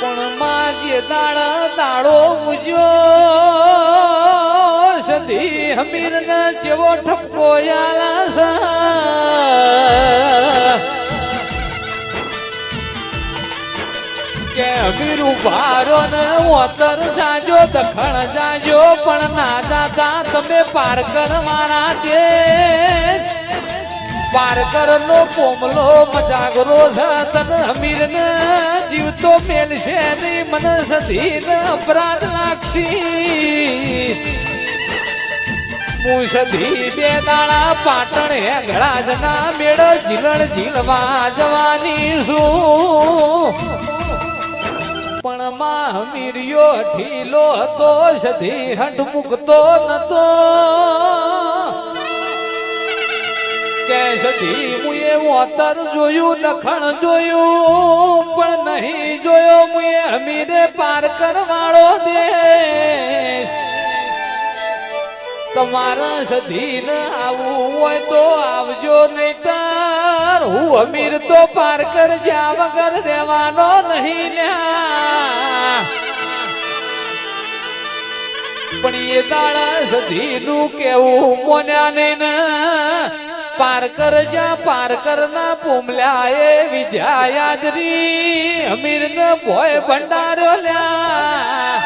પણ માં જે દાળ દાડો ઉજ્યો સધી હમીર ને જેવો ઠપકો કે હમીર ઉભારો ને ઓતર જાજો, દખણ જાજો, પણ ના દાદા તમે પાર કરવાના દેશ. પારકર નો પોમલો મજાગરો છે તન અમીર ને જીવતો મેલશે નહીં મન સધી અપરાધ લાગશી. મુસધી બે દાણા પાટણ હેંગળા જના મેળ ઝીલણ ઝીલવા જવાની શું પણ માં મીર્યો ઠીલો હતો, સધી હટ મૂકતો નતો. સધી મુએ વોતર જોયું, દખણ જોયું, પણ નહીં જોયો મુએ હમીરે પાર કરવાળો દેશ. તમારા સધી ન આવું હોય તો આવજો નહીં તાર હું અમીર તો પાર કર જ્યાં વગર રહેવાનો નહીં પણ એ દાડા સધીનું કેવું મોન્યા નહીં ને પાર કર જ્યાં પાર કર ના પૂમલ્યા એ વિદ્યા યાદરી અમીર ને ભોય ભંડારો લ્યા.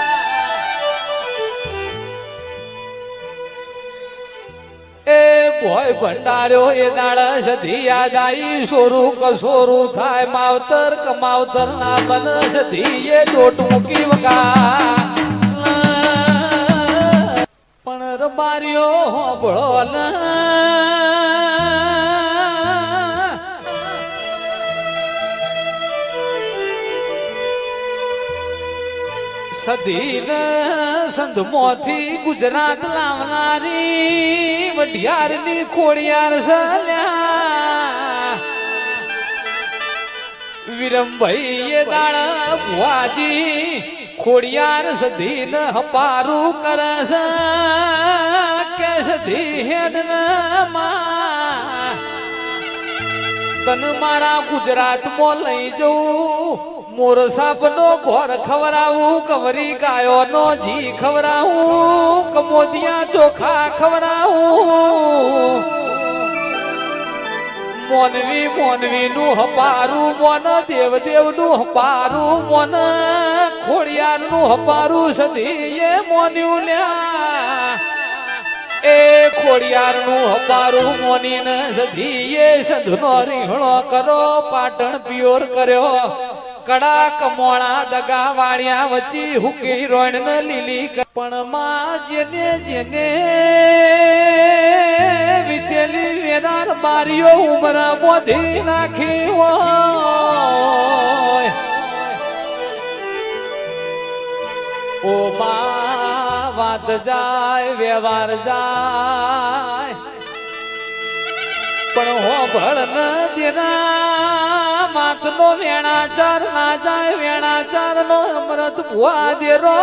એ ભોય ભંડાર્યો એ દાડા સધી યાદ આવી સોરું કસોરું થાય, માવતર કમાવતર ના બન સધી એ ડોટ મૂકી વગા. પણ રબાર્યો હોબળો ના. સધીન સંધમોથી ગુજરાત લાવનારી વઢિયારની ખોડિયાર સલ્યા. વિરમભાઈ એ દાડા ભુવાજી ખોડિયાર સધીન હપારું કરસ કે સધી હેડ તન મારા ગુજરાતમાં લઈ જવું મોર સાપનો ઘોર ખવરાવું કવરી ગાયો નો જી ખવરાવું કમોદિયા ચોખા ખવરાવું મોનવી મોનવી નું હપારું, મોન દેવ દેવનું હપારું, મોન ખોડિયાર નું હપારું સધી એ મોન્યું લ્યા. એ ખોડિયાર નું હપારું મોની ને સધી એ સંધનો રીહણો કરો, પાટણ પિયોર કર્યો. કડા મોળા દગા વાળ્યા વચ્ચે હુકી રોણ ન લીલી પણ માં જેને જેને વિતેલી વેરાર માર્યો ઉમરા મોધી નાખી ઓ વાત જાય, વ્યવહાર જાય. પણ હો ભળ ન દેના માતનો વેણાચાર ના જાય વેણાચાર નો અમૃત ભુવા દેરો.